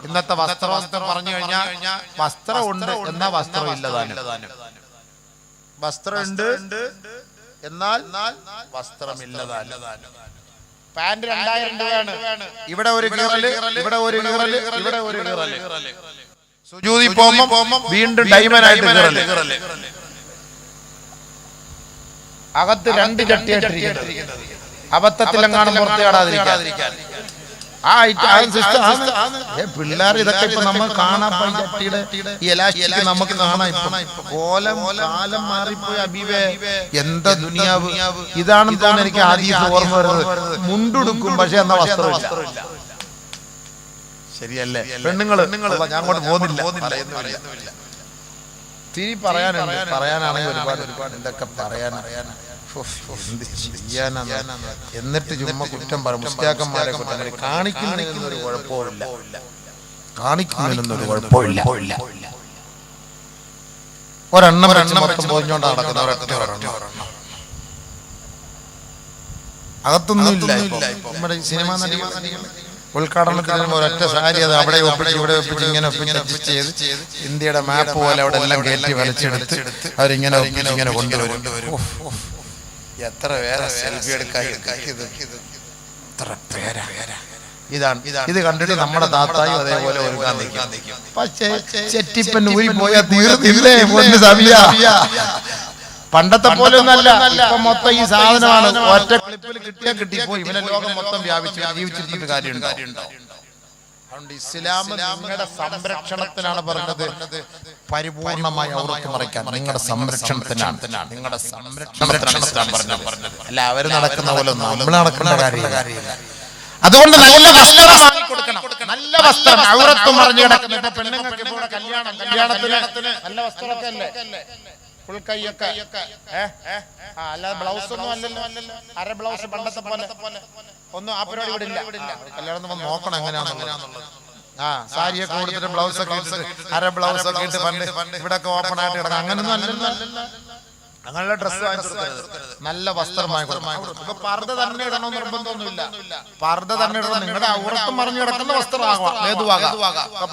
[SPEAKER 1] ഇന്നത്തെ വസ്ത്രം എന്ന് പറഞ്ഞു കഴിഞ്ഞാൽ വസ്ത്രം ഉണ്ട് എന്നാ വസ്ത്രം ഇല്ലതാണ് വസ്ത്രം ഉണ്ട് എന്നാൽ വസ്ത്രമില്ലതാനും. പാന്റ് രണ്ടായിരം രൂപയാണ്. ഇവിടെ ഒരു കീറൽ ഇവിടെ ഒരു കീറൽ ഇവിടെ ഒരു കീറൽ സുജൂതി പോകുമ്പോ വീണ്ടും ഡൈമണ്ട് ആയിട്ട് കീറൽ അകത്ത് രണ്ട് ചട്ടിയായിട്ടിരിക്കുന്നത്. അബദ്ധത്തിലെങ്ങാനും പുറത്ത് ചാടാതിരിക്കാൻ ആ പിള്ളേർ ഇതൊക്കെ ഇപ്പൊ നമ്മൾ കാണാം ഈ എലാസ്റ്റിക് നമുക്ക് കാണാം ഇപ്പൊ. കോലം കാലം മാറിപ്പോയി അബീവേ എന്താ ദുനിയാവ്? ഇതാണെന്ന് തോന്നുന്നു എനിക്ക് ആദ്യം ഓർമ്മ വരുന്നത്. മുണ്ടുടുക്കും പക്ഷെ എന്നാ വസ്ത്രമില്ല. ശരിയല്ലേ? പെണ്ണുങ്ങൾ ഞാൻ അങ്ങോട്ട് പോകുന്നില്ല. തിരി പറയാനുണ്ട്. പറയാനാണെങ്കിൽ ഒരുപാട് ഒരുപാട് എന്തൊക്കെ പറയാൻ എന്ത് എന്നിട്ട് ചുമ്മാ കുറ്റം പറ. മുസ്ലിയാക്കന്മാരെ കുറ്റം ഒരു കുഴപ്പമില്ല. കാണിക്കുന്നതിനൊന്നും ഒരു കുഴപ്പമില്ല. ഒരെണ്ണം ഒരെണ്ണം മൊത്തം പോയിഞ്ഞോണ്ട് നടക്കുന്ന ഒരൊറ്റ ഒരെണ്ണം. അകത്തൊന്നും ഇല്ല. നമ്മുടെ സിനിമാ നടികൾ. ഉദ്ഘാടനത്തിന് ഒരൊറ്റ സാരി അത് അവിടെ ഒപ്പിച്ച് ഇവിടെ ഒപ്പിച്ച് ഇങ്ങനെ ഒപ്പിച്ച് അഡ്ജസ്റ്റ് ചെയ്ത് ഇന്ത്യയുടെ മാപ്പ് പോലെ അവിടെ എല്ലാം കയറ്റി വലിച്ചെടുത്ത് അവരിങ്ങനെ ഇങ്ങനെ കൊണ്ടുവരും. എത്ര പേരാ സെൽഫി എടുക്കാൻ എത്ര പേരാ? ഇതാണ് ഇത് കണ്ടിട്ട് നമ്മുടെ താത്തായും അതേപോലെ ഒരുക്കാൻ നിൽക്കും. പക്ഷേ ചെറ്റിപ്പൻ ഊരി പോയാൽ തീർന്നില്ലേ സബിയ പണ്ടത്തെ പോലെ ഒന്നല്ല. ഇപ്പൊ മൊത്തം ഈ സാധനമാണ്. ഒറ്റ ക്ലിപ്പിൽ കിട്ടിയാൽ കിട്ടിപ്പോയി. ഇവനെ ലോകം മൊത്തം വ്യാപിച്ചു. ജീവിച്ചിരുന്നിട്ട് കാര്യമുണ്ടോ അതുകൊണ്ട് ഇസ്ലാം നിങ്ങളുടെ സംരക്ഷണത്തിനാണ് പറഞ്ഞത്. പരിപൂർണമായി അവർക്ക് മറിക്കാൻ നിങ്ങളുടെ സംരക്ഷണത്തിനാണ്. നിങ്ങളുടെ സംരക്ഷണത്തിനാണ് പറഞ്ഞത്. അല്ല അവർ നടക്കുന്ന പോലെ നമ്മൾ നടക്കുന്ന കാര്യം അതുകൊണ്ട് നല്ല വസ്ത്രം കൊടുക്കണം. നല്ല വസ്ത്രം ഔറത്തും പറഞ്ഞു കിടക്കുന്ന പെണ്ണുങ്ങൾക്ക് കല്യാണം കല്യാണത്തിന് നല്ല വസ്ത്രമൊക്കെ അല്ലേ? ഫുൾ കൈയൊക്കെ അല്ലാതെ ബ്ലൗസ് ഒന്നും അല്ലല്ലോ. അര ബ്ലൗസ് പണ്ടത്തെ പോലെ. ഒന്നും ആ പരിപാടി ഇവിടെ ഇല്ല. കല്യാണം നമ്മൾ നോക്കണം എങ്ങനെയാണെന്നുള്ളത് ആ സാരിയൊക്കെ കൊടുത്തിട്ട് ബ്ലൗസ് ഒക്കെ ഇട്ടിട്ട് അര ബ്ലൗസ് ഒക്കെ ഇട്ട് പണ്ട് ഇവിടെ ഒക്കെ ഓപ്പൺ ആയിട്ട് കിടക്കാം അങ്ങനൊന്നും അല്ലല്ലോ. അങ്ങനെയുള്ള ഡ്രസ്സ് നല്ല വസ്ത്രമായി വാങ്ങിക്കൊടുക്കും ഇപ്പൊ പർദ്ദ തന്നെ ഇടണം നിർബന്ധമൊന്നുമില്ല. പർദ്ദ തന്നെ ഇടണം. നിങ്ങളുടെ ഔറത്തും മറിഞ്ഞു കിടക്കുന്ന വസ്ത്രമാകാം ഏതുവാകാം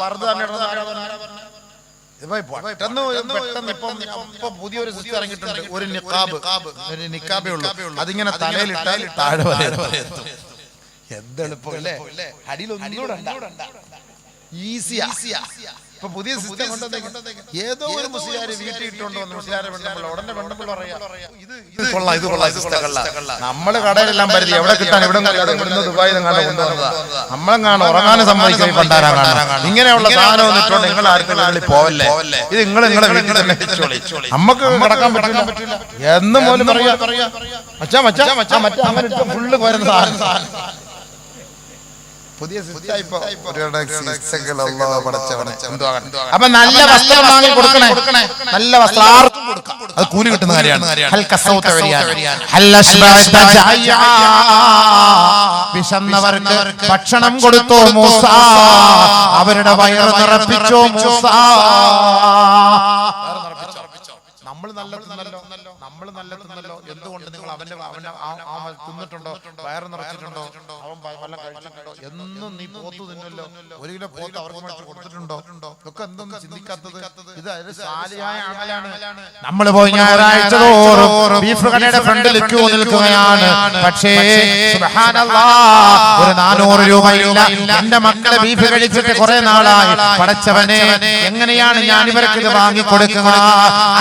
[SPEAKER 1] പർദ്ദ തന്നെ ഇടണം പെട്ടെന്ന് പെട്ടെന്ന് ഇപ്പം ഇപ്പൊ പുതിയൊരു സിസ്റ്റം ഇറങ്ങിയിട്ടുണ്ട്. ഒരു നിക്കാബ് ഒരു നിക്കാബേ ഉള്ളൂ. അതിങ്ങനെ തലയിലിട്ടാൽ താഴെ വരെ എത്തും. അല്ലേ? അടിയിലൊന്നും ഈസിയാ ഇപ്പൊ പുതിയ സിസ്റ്റം കൊണ്ടുവന്നേക്ക് ഏതോ ഒരു മുസ്ലിയാര് വീട്ടിൽ ഇട്ടുണ്ടോ മുസ്ലിയാരെ പെണ്ണുമ്പോൾ ഉടനെ പെണ്ണുമ്പോൾ പറയാം. ഇത് ഇത് കൊള്ളാം ഇത് കൊള്ളാം സിസ്റ്റം കൊള്ളാം. നമ്മൾ കടയിലെല്ലാം പരിധി എവിടെ കിട്ടാൻ ഇവിടെ ഇവിടുന്ന് ദുബായിൽ നിന്നാണ് കൊണ്ടുവന്നതാ? നമ്മളെങ്ങാണ് ഉറങ്ങാനും സമ്മതിക്കാൻ പണ്ടാരാ കാണാൻ ഇങ്ങനെയുള്ള സാധനം വന്നിട്ടുണ്ട്. നിങ്ങൾ ആർക്കും പോവല്ലേ? ഇത് നിങ്ങൾ നിങ്ങളെ വീട്ടിൽ തന്നെ. നമുക്ക് കിടക്കാൻ പറ്റില്ല. എന്നും പോലും പറയാ. മച്ചാ മച്ചാ മച്ചാ മച്ചാ അങ്ങനെ ഫുള്ള് വരുന്ന സാധനം. പുതിയ അപ്പൊ നല്ല വസ്ത്രം വാങ്ങി കൊടുക്കണേ. നല്ല വസ്ത്രം ആർക്കും കൊടുക്കാം. അത് കൂലി കിട്ടുന്ന കാര്യമാണ്. വിശന്നവർക്ക് ഭക്ഷണം കൊടുത്തോ മൂസ. അവരുടെ വയറ് നിറപ്പിച്ചോ മൂസ. നമ്മൾ നല്ലത് തിന്നല്ലോ. നമ്മൾ നല്ല തിന്നല്ലോ എന്തുകൊണ്ട് നിങ്ങൾ അവന്റെ അവന്റെ തിന്നിട്ടുണ്ടോ? വയറ് നിറച്ചിട്ടുണ്ടോ? അവൻ കഴിച്ചിട്ടുണ്ടോ? എന്നും നീ പോത്ത് തിന്നല്ലോ. ഒരു കിലോ പോത്ത് അവർക്ക് കൊടുത്തിട്ടുണ്ടോ? ഇതൊക്കെ എന്തൊന്നും ചിന്തിക്കാത്തത്. ഇത് അതിന് സാലിയായ അമലാണ്.
[SPEAKER 2] നമ്മൾ പോയി ഞായറാഴ്ച തോറും ബീഫ് കടയുടെ ഫ്രണ്ടിൽ ക്യൂ നിൽക്കുകയാണ്. പക്ഷേ ഒരു നാനൂറ് രൂപയില്ല. എന്റെ മക്കളെ ബീഫ് കഴിച്ചിട്ട് കുറെ നാളായി. പടച്ചവനെ എങ്ങനെയാണ് ഞാൻ ഇവർക്ക് ഇത് വാങ്ങി കൊടുക്കുക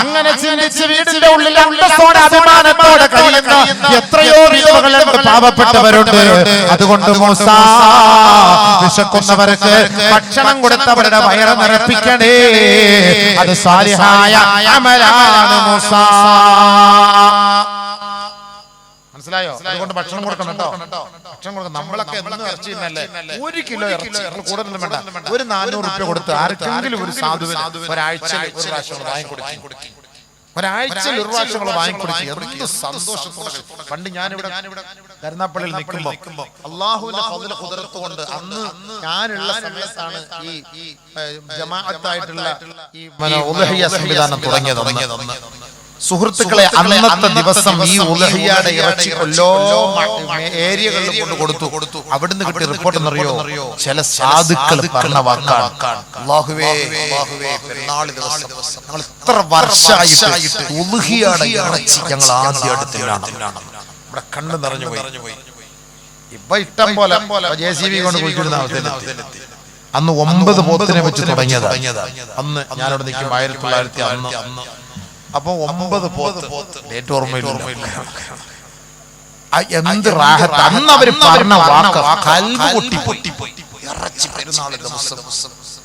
[SPEAKER 2] അങ്ങനെ ചിന്തിച്ച് വീടിന്റെ ഉള്ളിൽ അന്തസ്സോടെ അഭിമാനത്തോടെ കഴിയുന്ന എത്രയോ വിധവകളുണ്ട് പാവപ്പെട്ടവരുണ്ട്. അതുകൊണ്ട് മൂസ വിശക്കുന്നവർക്ക് ഭക്ഷണം കൊടുത്തവരുടെ വയറ നിറപ്പിക്കണേ. അത് സാരിഹായ അമലാണ് മൂസ.
[SPEAKER 1] മനസ്സിലായോ? അതുകൊണ്ട് ഭക്ഷണം കൊടുക്കണം കേട്ടോ. ഭക്ഷണം കൊടുക്കണം നമ്മളൊക്കെ എന്നും ഇറച്ചി ഇന്നല്ലേ. ഒരു കിലോ ഇറച്ചി കൂടുതൽ വേണ്ട. ഒരു നാനൂറ് റുപ്യ കൊടുത്ത് ആർക്കെങ്കിലും ഒരു സാധുവിന് ഒരാഴ്ച ഒരു പ്രാവശ്യം വാങ്ങിക്കൊടുക്കും. ഒരാഴ്ചയിൽ ഒരു പ്രാവശ്യം നമ്മൾ വാങ്ങിക്കൊടുക്കും. എന്ത് സന്തോഷത്തോടെ. പണ്ട് ഞാനിവിടെ കരുനാപ്പള്ളിയിൽ നിൽക്കുമ്പോ അള്ളാഹുവിന്റെ ഫضل കുതിരത്ത് കൊണ്ട് അന്ന് ഞാനുള്ള സമയത്താണ് ഈ ജമാഅത്തായിട്ടുള്ള ഈ സംവിധാനം തുടങ്ങിയത് സുഹൃത്തുക്കളെ അന്നത്തെ ദിവസം ഈ ഉലഹിയാടെ ഇറച്ചി കൊല്ലോ ഏരിയകളിൽ കൊണ്ട് കൊടുത്തു. കൊടുത്തു. അവിടുന്ന് കിട്ടിയ റിപ്പോർട്ട് എന്നറിയോ? ചില സാധുക്കൾ പറഞ്ഞ വാക്കാണ് പെരുന്നാൾ ദിവസം. ഞങ്ങൾ ഇത്ര വർഷമായിട്ട് ഉലഹിയാടെ ഇറച്ചി ഞങ്ങൾ ആദ്യമായിട്ടാണ് ഇവിടെ കണ്ണ് നിറഞ്ഞു പോയി. ഇപ്പൊ ഇഷ്ടം പോലെ ജെ സി ബി കൊണ്ട് കുഴിച്ചിടുന്ന അവസ്ഥയിലെത്തി. അന്ന് ഒമ്പത് പോത്തിനെ വെച്ച് തുടങ്ങിയത്. അന്ന് ഞാനവിടെ നിൽക്കും ആയിരത്തി തൊള്ളായിരത്തി അന്ന് അപ്പൊ ഒമ്പത് പോത്ത്. ഡേറ്റ് ഓർമ്മയില്ല. ആ, എന്ത് റാഹത്ത്? അന്ന് അവർ പറഞ്ഞ വാക്ക് കൽബ് പൊട്ടി പൊട്ടി ഇറച്ചി പെരുന്നാൾ ദിവസം.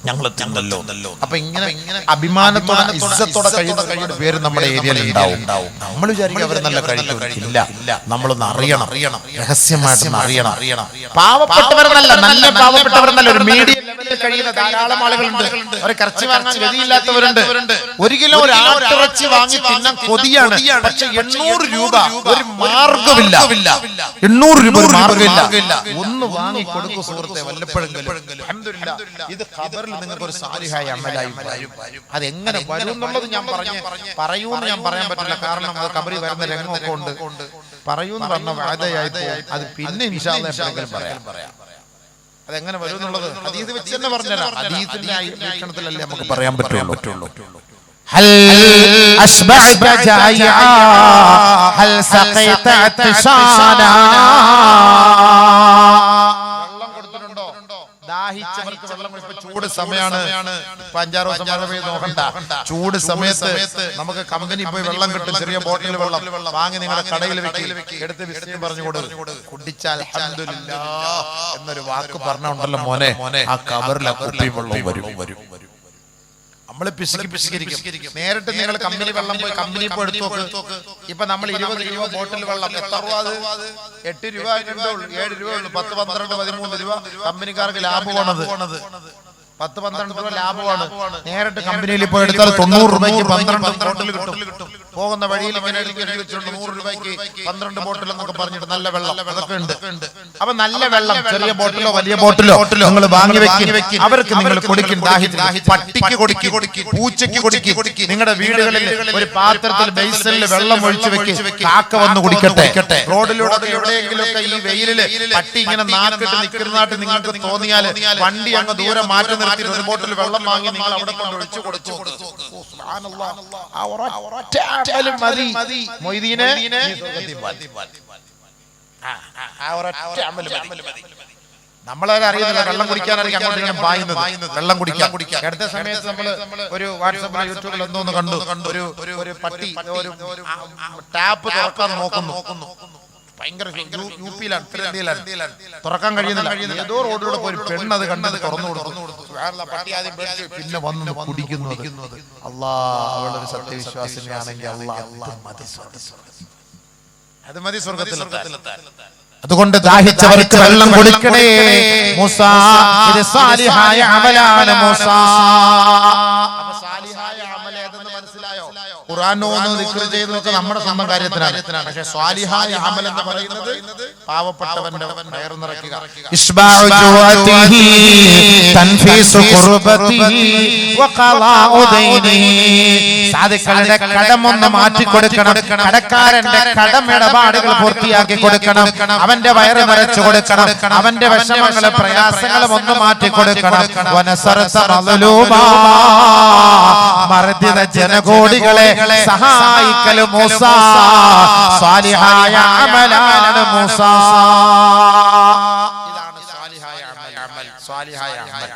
[SPEAKER 1] ഞങ്ങൾ തിന്നല്ലോ അപ്പൊ ഇങ്ങനെ അഭിമാനത്തോടെ ഇസ്സത്തോടെ കഴിയുന്ന പേര് നമ്മുടെ ഏരിയയിൽ ഉണ്ടാവും. നമ്മൾ വിചാരിക്കും അവർ നല്ല കഴിക്കും ഇല്ല. നമ്മളൊന്ന് അറിയണം. അറിയണം. രഹസ്യമായിട്ട് അറിയണം. അറിയണം. പാവപ്പെട്ടവരെന്നല്ല നല്ല പാവപ്പെട്ടവരെന്നല്ല ഒരു മീഡിയം കഴിയുന്ന ധാരാളം ആളുകളുണ്ട്. അവർ കറച്ചി വാങ്ങാൻ ഗതിയില്ലാത്തവരുണ്ട് ഒരു കിലോ ഒരു ആട്ടിറച്ചി വാങ്ങി തിന്നാൻ കൊതിയാണ്. പക്ഷെ എണ്ണൂറ് രൂപ ഒരു മാർഗമില്ല എണ്ണൂറ് രൂപ മാർഗമില്ല ഒന്ന് വാങ്ങി കൊടുക്കും സുഹൃത്തെ വല്ലപ്പോഴെങ്കിലും. ഇത് ഖബറിൽ നിങ്ങൾക്ക് ഒരു സാലിഹായ അമലായി വരും അതെങ്ങനെ വരും എന്നുള്ളത് ഞാൻ പറഞ്ഞ പറയൂന്ന് ഞാൻ പറയാൻ പറ്റില്ല കാരണം അത് കബറി വരുന്ന രംഗമൊക്കെ ഉണ്ട് പറയൂന്ന് പറഞ്ഞ വാദയായി പോകും അത് പിന്നെ ഇൻഷാല്ലാ എപ്പോഴെങ്കിലും പറയാം അതെങ്ങനെ വരും എന്നുള്ളത് ഹദീസ് വെച്ച് തന്നെ പറഞ്ഞുതരാം ഹദീസിന്റെ വീക്ഷണത്തിലല്ലേ നമുക്ക് പറയാൻ പറ്റുള്ളൂ
[SPEAKER 2] هل أشبعت جائعا هل سقيت عطشانا
[SPEAKER 1] വെള്ളം കൊടുത്തിട്ടുണ്ടോ ദാഹിച്ചവർക്ക് വെള്ളം ചൂട് സമയമാണ്. ഇപ്പൊ അഞ്ചാറ് ദിവസം മഴ പെയ്ത് നോക്കണ്ട. ചൂട് സമയത്ത് നമുക്ക് കമ്പനി പോയി വെള്ളം കിട്ടും. ചെറിയ ബോട്ടിൽ വെള്ളം വാങ്ങി നിങ്ങളുടെ കടയിൽ വെക്കി എടുത്ത് വിസ്തയം പറഞ്ഞു കൊടുക്കും. കുടിച്ചാൽ എന്നൊരു വാക്ക് പറഞ്ഞുണ്ടല്ലോ മോനെ. ആ കവറിൽ ആ കുപ്പി വെള്ളം വരും. വരും. നമ്മൾ പിശുക്കി പിശുക്കിരിക്കും നേരിട്ട് നിങ്ങൾ കമ്പനി വെള്ളം പോയി കമ്പനി പോയി എടുത്തു ഇപ്പൊ നമ്മൾ ഇരുപത് രൂപ ബോട്ടിൽ വെള്ളം എത്ര രൂപ അത്? എട്ട് രൂപ ഏഴ് രൂപ ഉള്ളൂ. പത്ത് പന്ത്രണ്ട് പതിമൂന്ന് രൂപ കമ്പനിക്കാർക്ക് ലാഭമാണത്. പത്ത് പന്ത്രണ്ട് രൂപ ലാഭമാണ്. നേരിട്ട് കമ്പനിയിൽ പോയി എടുത്താൽ തൊണ്ണൂറ് രൂപയ്ക്ക് പന്ത്രണ്ട് ബോട്ടിൽ കിട്ടും. പോകുന്ന വഴിയിൽ ഇങ്ങനെ വെച്ചിട്ടുണ്ട് നൂറ് രൂപയ്ക്ക് പന്ത്രണ്ട് ബോട്ടിൽ എന്നൊക്കെ പറഞ്ഞിട്ട് നല്ല വെള്ളം. അതൊക്കെ ഉണ്ട്. അപ്പൊ നല്ല വെള്ളം. ചെറിയ ബോട്ടിലോ വലിയ ബോട്ടിലോ നിങ്ങൾ വാങ്ങി വെക്കി. അവർക്ക് നിങ്ങൾ കൊടുക്കും പട്ടിക്ക് കൊടുക്കി. കൊടുക്കി. പൂച്ചയ്ക്ക് കൊടുക്കി. കൊടുക്കി. നിങ്ങളുടെ വീടുകളിൽ ഒരു പാത്രത്തിൽ ബേസലിൽ വെള്ളം ഒഴിച്ചു വെക്കി. കാക്ക വന്ന് കുടിക്കട്ടെ. റോഡിലൂടെ ഒക്കെ എവിടെയെങ്കിലുമൊക്കെ ഈ വെയിലിൽ പട്ടി ഇങ്ങനെ നാക്കിട്ട് നിൽക്കുന്നതായിട്ട് നിങ്ങൾക്ക് തോന്നിയാൽ വണ്ടി അങ്ങ് ദൂരെ മാറ്റി നിർത്തി ഒരു ബോട്ടിൽ വെള്ളം വാങ്ങി നിങ്ങൾ അവിടെ കൊണ്ട് ഒഴിച്ചു കൊടുത്തു. ഓ, സുബ്ഹാനല്ലാ. ആ ഒരൊറ്റ അമൽ മതി. മൊയ്തീനെ നീ ആ, ആ, ആ ഒരൊറ്റ മതി. നമ്മളവരെ അറിയുന്നില്ല വെള്ളം കുടിക്കാനായിരിക്കും അങ്ങോട്ട് ഞാൻ പായുന്നത് വെള്ളം കുടിക്കാൻ. കുടിക്കാൻ. അടുത്ത സമയത്ത് നമ്മൾ ഒരു വാട്സാപ്പിലോ യൂട്യൂബിൽ എന്തോന്ന് കണ്ടു. ഒരു ഒരു- ഒരു പട്ടി. ഒരു ടാപ്പ് തുറക്കാൻ നോക്കുന്നു. ഭയങ്കര യു- പിയിലാണ് ഉത്തരേന്ത്യയിലാണ് തുറക്കാൻ കഴിയുന്നില്ല. ഏതോ റോഡിലൂടെ പോയി പെണ്ണ് അത് കണ്ടത് തുറന്നു കൊടുത്തു. പിന്നെ വന്ന് കുടിക്കുന്നു അള്ളാ അവളൊരു സത്യവിശ്വാസിനിയാണെങ്കിൽ അള്ളാ അള്ളാ മതി. അത് മതി സ്വർഗത്തിലെത്താൻ
[SPEAKER 2] അതുകൊണ്ട് ദാഹിച്ചവർക്ക് വെള്ളം കൊടുക്കണേ. മൂസ ഇത് സാലിഹായ അമലാണ് മൂസ
[SPEAKER 1] അപ്പൊ സാലിഹായ അമൽ ഏതെന്ന് നമ്മുടെ സ്വന്തം സ്വാലിഹായ എന്ന് പറയുന്നത്
[SPEAKER 2] ഇസ്ബാഉ തൻഫീസു ഖുർബതിഹി കടമൊന്ന് മാറ്റി കൊടുക്കണം. കടക്കാരന്റെ കടമിടപാടുകൾ പൂർത്തിയാക്കി കൊടുക്കണം. അവന്റെ വയറ് നിറച്ചു കൊടുക്കണം. അവന്റെ വിഷമങ്ങളെ പ്രയാസങ്ങളും ഒന്ന് മാറ്റി കൊടുക്കണം. വനസറസ ജനകോടികളെ ജനകോടികളെ സഹായിക്കൽ മൂസ സ്വാലിഹായ അമലാണ് മൂസ. ഇതാണ് സ്വാലിഹായ അമൽ സ്വാലിഹായ അമൽ.